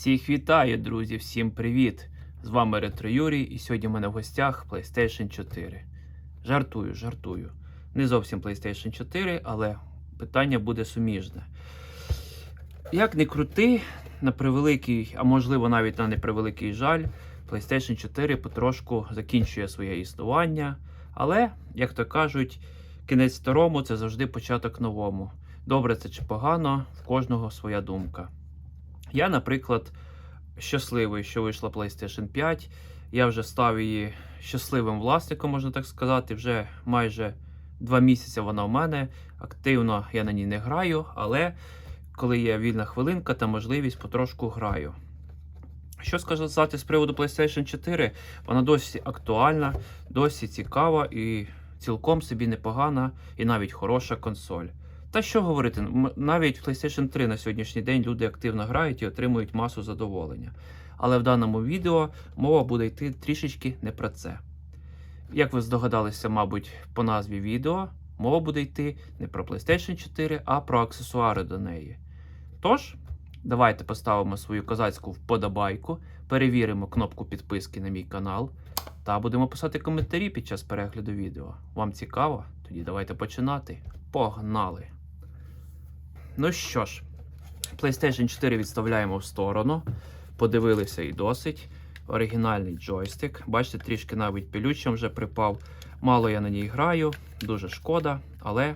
Всіх вітаю, друзі! Всім привіт! З вами Ретро Юрій, і сьогодні в мене в гостях PlayStation 4. Жартую, жартую. Не зовсім PlayStation 4, але питання буде суміжне. Як не крути, на превеликий, а можливо навіть на непревеликий жаль, PlayStation 4 потрошку закінчує своє існування. Але, як то кажуть, кінець старому це завжди початок новому. Добре це чи погано, в кожного своя думка. Я, наприклад, щасливий, що вийшла PlayStation 5. Я вже став її щасливим власником, можна так сказати. Вже майже два місяці вона у мене. Активно я на ній не граю, але коли є вільна хвилинка та можливість, потрошку граю. Що сказати з приводу PlayStation 4? Вона досі актуальна, досі цікава і цілком собі непогана і навіть хороша консоль. Та що говорити, навіть в PlayStation 3 на сьогоднішній день люди активно грають і отримують масу задоволення. Але в даному відео мова буде йти трішечки не про це. Як ви здогадалися, мабуть, по назві відео, мова буде йти не про PlayStation 4, а про аксесуари до неї. Тож, давайте поставимо свою козацьку вподобайку, перевіримо кнопку підписки на мій канал та будемо писати коментарі під час перегляду відео. Вам цікаво? Тоді давайте починати. Погнали! Ну що ж, PlayStation 4 відставляємо в сторону. Подивилися і досить. Оригінальний джойстик. Бачите, трішки навіть пилючим вже припав. Мало я на ній граю, дуже шкода, але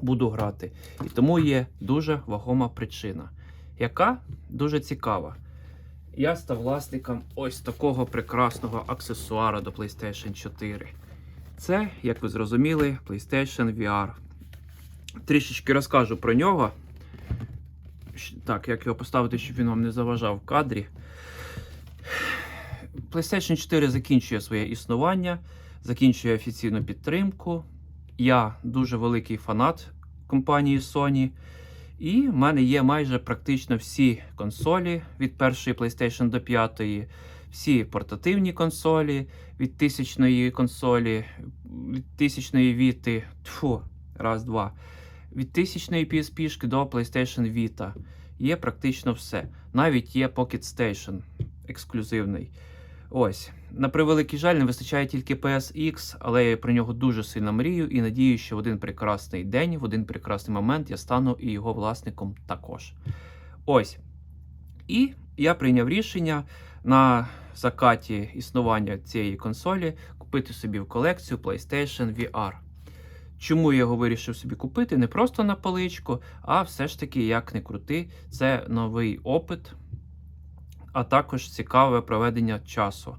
буду грати. І тому є дуже вагома причина, яка дуже цікава. Я став власником ось такого прекрасного аксесуара до PlayStation 4. Це, як ви зрозуміли, PlayStation VR. Трішечки розкажу про нього. Так, як його поставити, щоб він вам не заважав в кадрі. PlayStation 4 закінчує своє існування, закінчує офіційну підтримку. Я дуже великий фанат компанії Sony. І в мене є майже практично всі консолі від першої PlayStation до п'ятої, всі портативні консолі від тисячної консолі, від тисячної віти, тьфу, раз, два. Від тисячної PSP до PlayStation Vita. Є практично все. Навіть є Pocket Station ексклюзивний. Ось. На превеликий жаль, не вистачає тільки PSX, але я про нього дуже сильно мрію і надію, що в один прекрасний день, в один прекрасний момент я стану і його власником також. Ось. І я прийняв рішення на закаті існування цієї консолі купити собі в колекцію PlayStation VR. Чому я його вирішив собі купити? Не просто на паличку, а все ж таки, як не крути, це новий опит, а також цікаве проведення часу.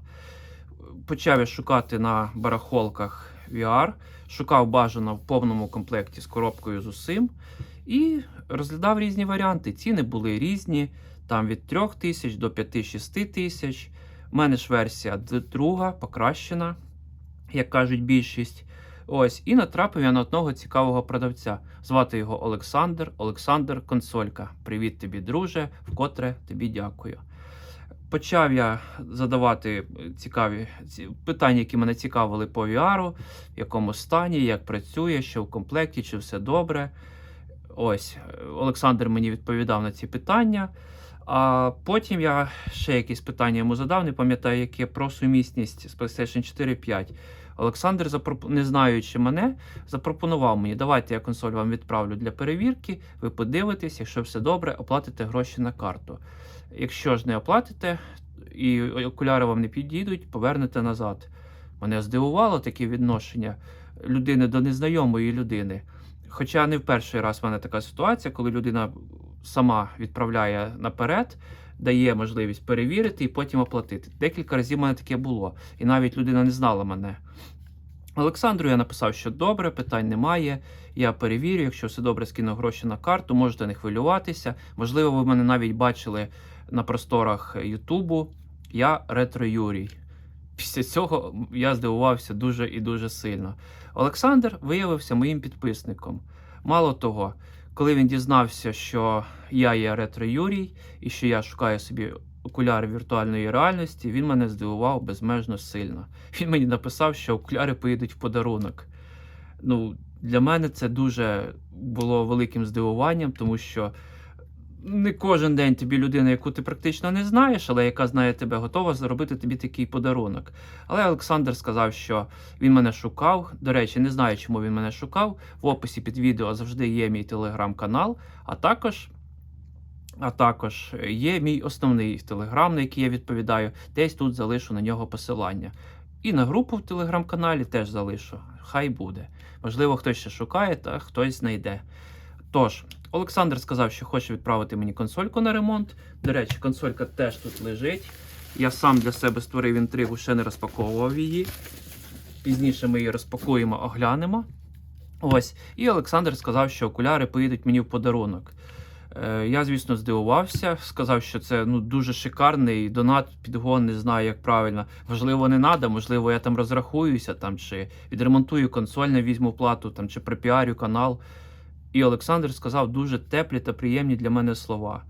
Почав я шукати на барахолках VR, шукав бажано в повному комплекті з коробкою з усім і розглядав різні варіанти. Ціни були різні, там від 3 тисяч до 5-6 тисяч. У мене ж версія друга, покращена, як кажуть більшість. Ось, і натрапив я на одного цікавого продавця. Звати його Олександр. Олександр Консолька. Привіт тобі, друже, вкотре тобі дякую. Почав я задавати цікаві питання, які мене цікавили по VR, в якому стані, як працює, що в комплекті, чи все добре. Ось, е, Олександр мені відповідав на ці питання. А потім я ще якісь питання йому задав, не пам'ятаю, яке про сумісність з PlayStation 4 5. Олександр, запропо- не знаючи мене, запропонував мені, давайте я консоль вам відправлю для перевірки, ви подивитесь, якщо все добре, оплатите гроші на карту. Якщо ж не оплатите і окуляри вам не підійдуть, повернете назад. Мене здивувало таке відношення людини до незнайомої людини. Хоча не в перший раз в мене така ситуація, коли людина сама відправляє наперед, дає можливість перевірити і потім оплатити. Декілька разів в мене таке було, і навіть людина не знала мене. Олександру я написав, що добре, питань немає. Я перевірю, якщо все добре, скину гроші на карту, можете не хвилюватися. Можливо, ви мене навіть бачили на просторах Ютубу. Я ретро Юрій. Після цього я здивувався дуже і дуже сильно. Олександр виявився моїм підписником. Мало того, коли він дізнався, що я є ретро Юрій і що я шукаю собі окуляри віртуальної реальності, він мене здивував безмежно сильно. Він мені написав, що окуляри поїдуть в подарунок. Ну, для мене це дуже було великим здивуванням, тому що не кожен день тобі людина, яку ти практично не знаєш, але яка знає тебе, готова зробити тобі такий подарунок. Але Олександр сказав, що він мене шукав. До речі, не знаю, чому він мене шукав. В описі під відео завжди є мій телеграм-канал, а також. А також є мій основний телеграм, на який я відповідаю. Десь тут залишу на нього посилання. І на групу в телеграм-каналі теж залишу. Хай буде. Можливо, хтось ще шукає, та хтось знайде. Тож, Олександр сказав, що хоче відправити мені консольку на ремонт. До речі, консолька теж тут лежить. Я сам для себе створив інтригу, ще не розпаковував її. Пізніше ми її розпакуємо, оглянемо. Ось. І Олександр сказав, що окуляри поїдуть мені в подарунок. Е, Я, звісно, здивувався, сказав, що це ну, дуже шикарний донат, підгон, не знаю, як правильно. Можливо, не треба, можливо, я там розрахуюся, там, чи відремонтую консоль, не візьму плату, там, чи пропіарю канал. І Олександр сказав дуже теплі та приємні для мене слова.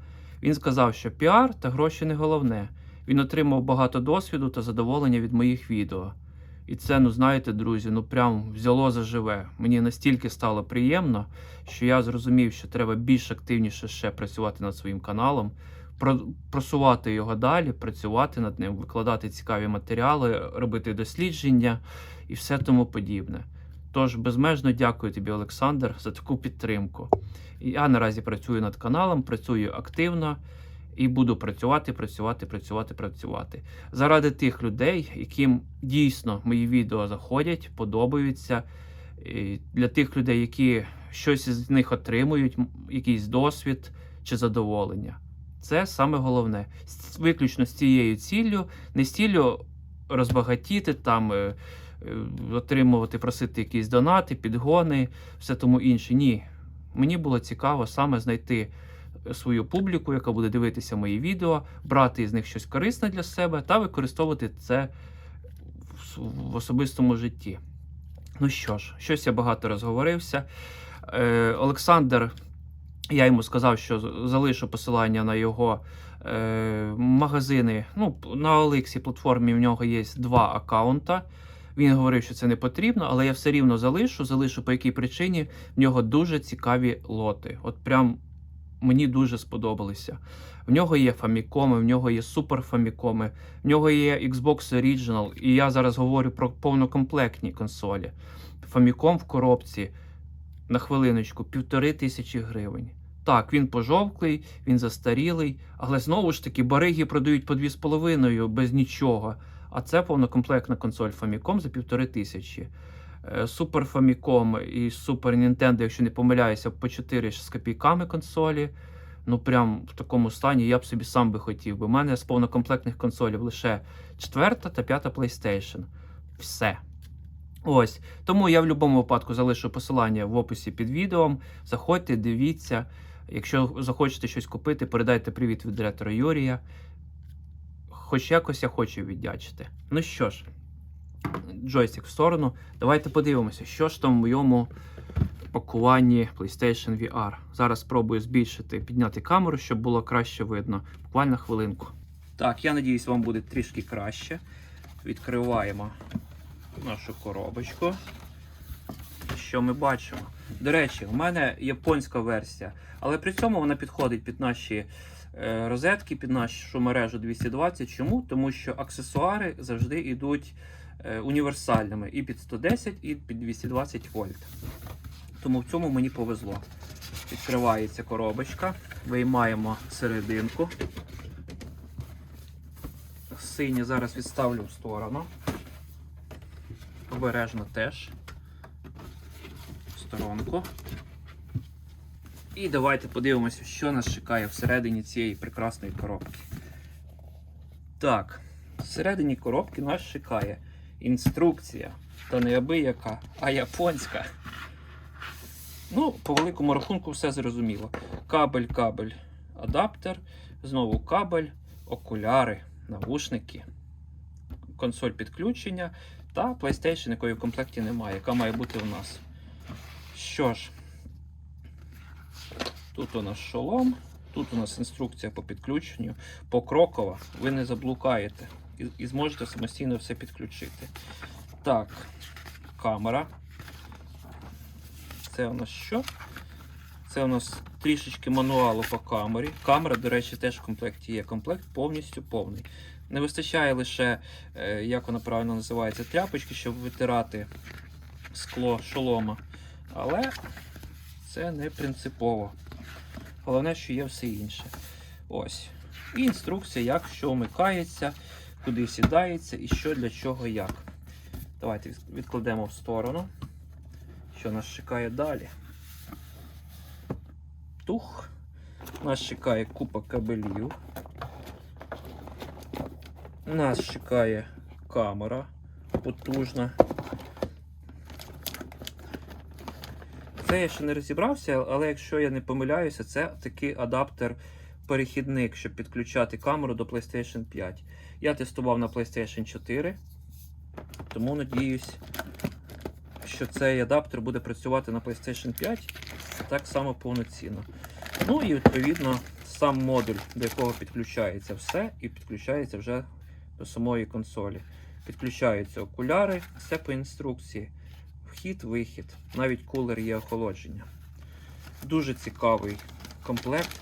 Він сказав, що піар та гроші не головне. Він отримав багато досвіду та задоволення від моїх відео. І це, ну знаєте, друзі, ну прям взяло заживе. Мені настільки стало приємно, що я зрозумів, що треба більш активніше ще працювати над своїм каналом, просувати його далі, працювати над ним, викладати цікаві матеріали, робити дослідження і все тому подібне. Тож безмежно дякую тобі, Олександр, за таку підтримку. Я наразі працюю над каналом, працюю активно і буду працювати, працювати, працювати, працювати. Заради тих людей, яким дійсно мої відео заходять, подобаються. І Для тих людей, які щось з них отримують, якийсь досвід чи задоволення. Це саме головне. Виключно з цією ціллю, не з ціллю розбагатіти там. Е, е, отримувати, просити якісь донати, підгони, все тому інше. Ні. Мені було цікаво саме знайти свою публіку, яка буде дивитися мої відео, брати із них щось корисне для себе та використовувати це в особистому житті. Ну що ж, щось я багато розговорився. Е, Олександр, я йому сказав, що залишу посилання на його е, магазини. Ну, на Олексі платформі в нього є два аккаунта. Він говорив, що це не потрібно, але я все рівно залишу. Залишу по якій причині в нього дуже цікаві лоти. От прям мені дуже сподобалися. В нього є фамікоми, в нього є супер фамікоми, в нього є Xbox Original, і я зараз говорю про повнокомплектні консолі. Фаміком в коробці на хвилиночку півтори тисячі гривень. Так, він пожовклий, він застарілий, але знову ж таки бариги продають по 2,5 без нічого. А це повнокомплектна консоль Famicom за півтори тисячі. Е, Super Famicom і Super Nintendo, якщо не помиляюся, по 4 з копійками консолі. Ну, прям в такому стані я б собі сам би хотів. У мене з повнокомплектних консолів лише четверта та п'ята PlayStation. Все. Ось. Тому я в будь-якому випадку залишу посилання в описі під відео. Заходьте, дивіться. Якщо захочете щось купити, передайте привіт від ретро Юрія. Хоч якось я хочу віддячити. Ну що ж, джойстик в сторону. Давайте подивимося, що ж там в моєму пакуванні PlayStation VR. Зараз спробую збільшити, підняти камеру, щоб було краще видно. Буквально хвилинку. Так, я надіюсь, вам буде трішки краще. Відкриваємо нашу коробочку. Що ми бачимо? До речі, у мене японська версія, але при цьому вона підходить під наші розетки, під нашу мережу 220. Чому? Тому що аксесуари завжди йдуть е, універсальними і під 110, і під 220 вольт. Тому в цьому мені повезло. Відкривається коробочка, виймаємо серединку. Синє зараз відставлю в сторону. Обережно теж. В сторонку. І давайте подивимося, що нас чекає всередині цієї прекрасної коробки. Так, всередині коробки нас чекає інструкція. Та не абияка, а японська. Ну, по великому рахунку все зрозуміло. Кабель, кабель, адаптер, знову кабель, окуляри, навушники, консоль підключення та PlayStation, якої в комплекті немає, яка має бути у нас. Що ж, тут у нас шолом, тут у нас інструкція по підключенню, покрокова, ви не заблукаєте і, і зможете самостійно все підключити. Так, камера. Це у нас що? Це у нас трішечки мануалу по камері. Камера, до речі, теж в комплекті є. Комплект повністю повний. Не вистачає лише, е, як вона правильно називається, тряпочки, щоб витирати скло шолома. Але це не принципово. Головне, що є все інше. Ось. І інструкція, як що вмикається, куди сідається і що для чого як. Давайте відкладемо в сторону. Що нас чекає далі? Тух. Нас чекає купа кабелів. Нас чекає камера потужна. Це я ще не розібрався, але якщо я не помиляюся, це такий адаптер-перехідник, щоб підключати камеру до PlayStation 5. Я тестував на PlayStation 4, тому надіюсь, що цей адаптер буде працювати на PlayStation 5 так само повноцінно. Ну і відповідно сам модуль, до якого підключається все, і підключається вже до самої консолі. Підключаються окуляри, все по інструкції. Вхід, вихід, навіть кулер є охолодження. Дуже цікавий комплект,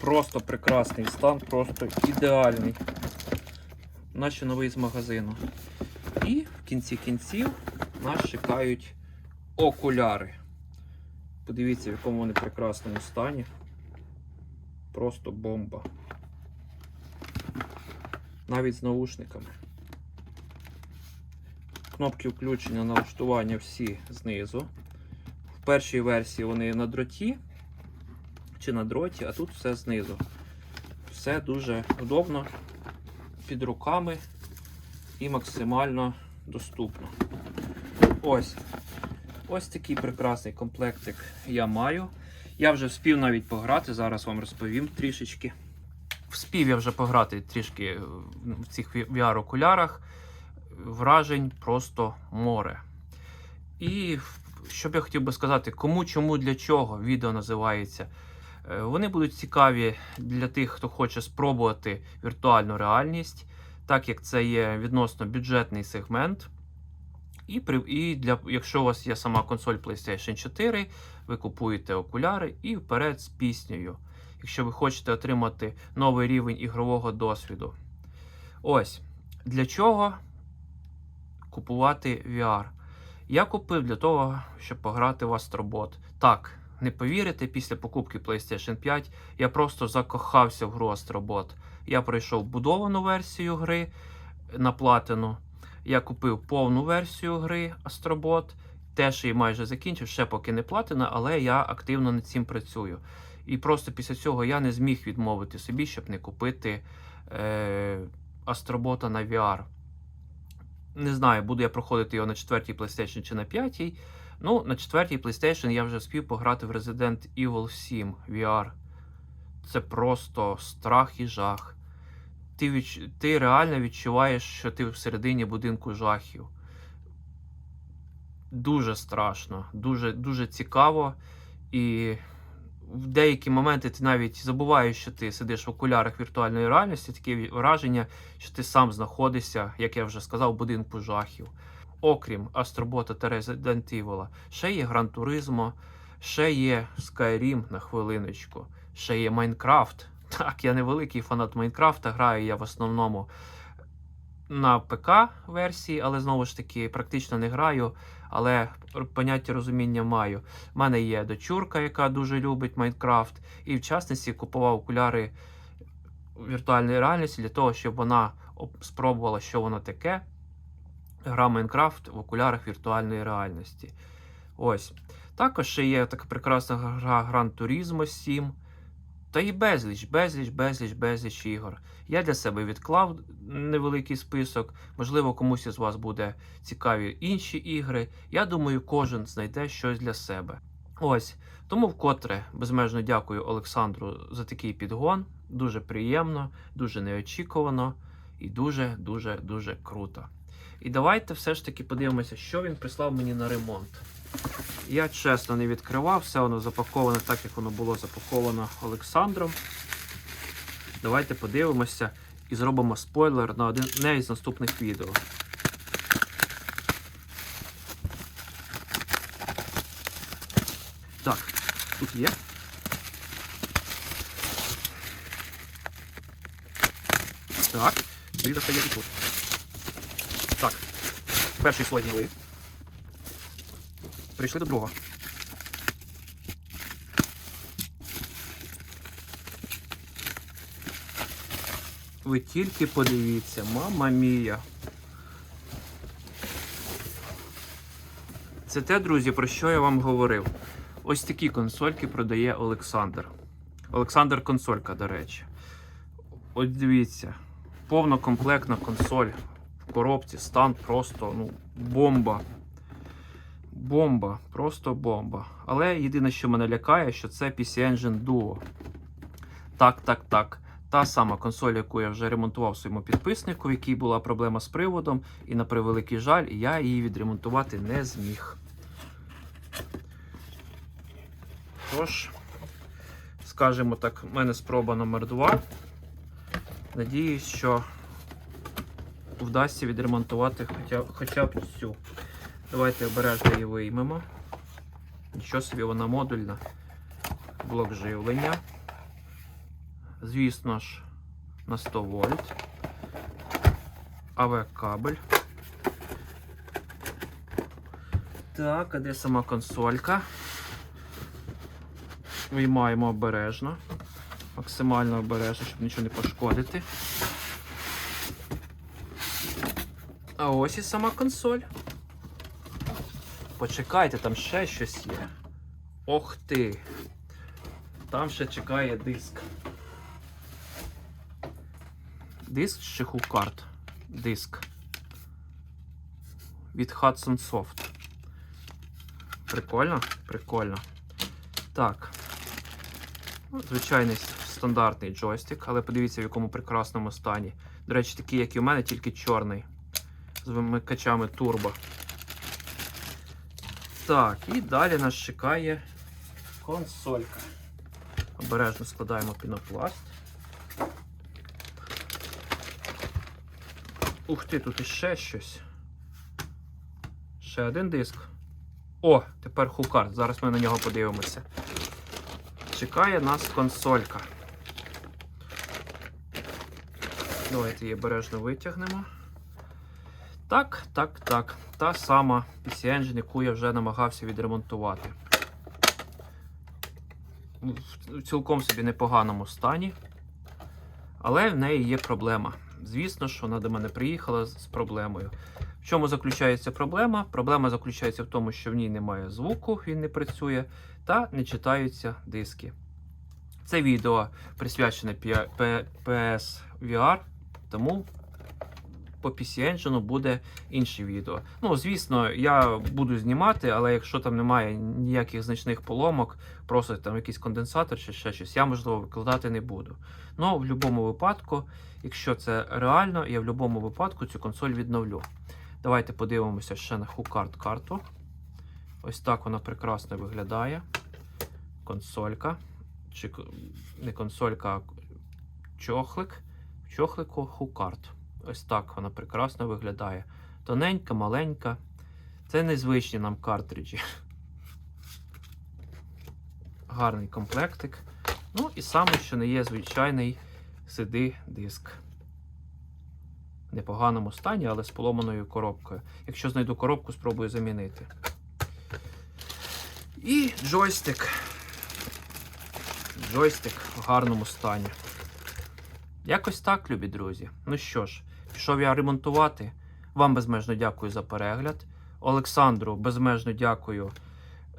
просто прекрасний стан, просто ідеальний, наче новий з магазину. І в кінці кінців нас чекають окуляри. Подивіться, в якому вони прекрасному стані. Просто бомба. Навіть з наушниками. Кнопки включення налаштування всі знизу. В першій версії вони на дроті чи на дроті, а тут все знизу. Все дуже удобно, під руками і максимально доступно. Ось. Ось такий прекрасний комплектик я маю. Я вже вспів навіть пограти, зараз вам розповім трішечки. Вспів я вже пограти трішки в цих VR-окулярах. Вражень просто море. І що б я хотів би сказати, кому, чому, для чого відео називається. Е, Вони будуть цікаві для тих, хто хоче спробувати віртуальну реальність, так як це є відносно бюджетний сегмент. І, при, і для, якщо у вас є сама консоль PlayStation 4, ви купуєте окуляри і вперед з піснею, якщо ви хочете отримати новий рівень ігрового досвіду. Ось для чого купувати VR. Я купив для того, щоб пограти в Астробот. Так, не повірите, після покупки PlayStation 5 я просто закохався в гру Астробот. Я пройшов будовану версію гри на платину. Я купив повну версію гри Астробот. Теж її майже закінчив, ще поки не платина, але я активно над цим працюю. І просто після цього я не зміг відмовити собі, щоб не купити е, Астробота на VR. Не знаю, буду я проходити його на четвертій PlayStation чи на п'ятій. Ну, на четвертій PlayStation я вже спів пограти в Resident Evil 7 VR. Це просто страх і жах. Ти, відч... ти реально відчуваєш, що ти всередині будинку жахів. Дуже страшно, дуже, дуже цікаво. І в деякі моменти ти навіть забуваєш, що ти сидиш в окулярах віртуальної реальності, таке враження, що ти сам знаходишся, як я вже сказав, в будинку жахів. Окрім Астробота та Resident Evil, ще є Gran Turismo, ще є Skyrim на хвилиночку, ще є Майнкрафт. Так, я не великий фанат Майнкрафта, граю я в основному на ПК-версії, але знову ж таки практично не граю, але поняття розуміння маю. У мене є дочурка, яка дуже любить Майнкрафт, і в частності купував окуляри віртуальної реальності для того, щоб вона спробувала, що воно таке. Гра Майнкрафт в окулярах віртуальної реальності. Ось. Також ще є така прекрасна гра Gran Turismo 7. Та і безліч, безліч, безліч, безліч ігор. Я для себе відклав невеликий список. Можливо, комусь із вас буде цікаві інші ігри. Я думаю, кожен знайде щось для себе. Ось. Тому вкотре безмежно дякую Олександру за такий підгон. Дуже приємно, дуже неочікувано і дуже-дуже дуже круто. І давайте все ж таки подивимося, що він прислав мені на ремонт. Я чесно не відкривав, все воно запаковане так, як воно було запаковано Олександром. Давайте подивимося і зробимо спойлер на одне із наступних відео. Так, тут є. Так, і є і тут. Так, перший слой гнилий. Прийшли до другого. Ви тільки подивіться, мама мія. Це те, друзі, про що я вам говорив. Ось такі консольки продає Олександр. Олександр консолька, до речі. От дивіться, повнокомплектна консоль в коробці, стан просто ну, бомба. Бомба, просто бомба. Але єдине, що мене лякає, що це PC Engine Duo. Так, так, так. Та сама консоль, яку я вже ремонтував своєму підписнику, в якій була проблема з приводом, і на превеликий жаль, я її відремонтувати не зміг. Тож, скажімо так, в мене спроба номер 2 Надіюсь, що вдасться відремонтувати хоча, хоча б цю. Давайте обережно її виймемо. Нічого собі вона модульна. Блок живлення. Звісно ж, на 100 вольт. АВ-кабель. Так, а де сама консолька? Виймаємо обережно. Максимально обережно, щоб нічого не пошкодити. А ось і сама консоль. Почекайте, там ще щось є. Ох ти! Там ще чекає диск. Диск чи хукарт? Диск. Від Hudson Soft. Прикольно? Прикольно. Так. Ну, Звичайний стандартний джойстик, але подивіться, в якому прекрасному стані. До речі, такий, як і у мене, тільки чорний. З вимикачами турбо. Так, і далі нас чекає консолька. Обережно складаємо пінопласт. Ух ти, тут іще щось. Ще один диск. О, тепер хукарт. Зараз ми на нього подивимося. Чекає нас консолька. Давайте її обережно витягнемо. Так, так, так. Та сама PC Engine, яку я вже намагався відремонтувати. В цілком собі непоганому стані. Але в неї є проблема. Звісно ж, вона до мене приїхала з проблемою. В чому заключається проблема? Проблема заключається в тому, що в ній немає звуку, він не працює, та не читаються диски. Це відео присвячене PS VR, тому по PC Engine буде інше відео. Ну, звісно, я буду знімати, але якщо там немає ніяких значних поломок, просто там якийсь конденсатор чи ще щось, я можливо викладати не буду. Ну, в будь-якому випадку, якщо це реально, я в будь-якому випадку цю консоль відновлю. Давайте подивимося ще на HuCard карту. Ось так вона прекрасно виглядає. Консолька. Чи не консолька, а чохлик. В чохлику HuCard. Ось так вона прекрасно виглядає. Тоненька, маленька. Це незвичні нам картриджі. Гарний комплектик. Ну і саме, що не є звичайний CD-диск. В непоганому стані, але з поломаною коробкою. Якщо знайду коробку, спробую замінити. І джойстик. Джойстик в гарному стані. Якось так, любі друзі. Ну що ж, пішов я ремонтувати. Вам безмежно дякую за перегляд. Олександру безмежно дякую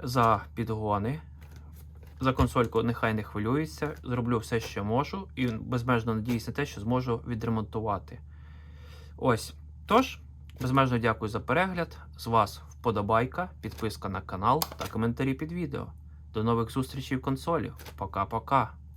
за підгони. За консольку нехай не хвилюється. Зроблю все, що можу, і безмежно надіюсь на те, що зможу відремонтувати. Ось. Тож, безмежно дякую за перегляд. З вас вподобайка, підписка на канал та коментарі під відео. До нових зустрічей в консолі. Пока-пока.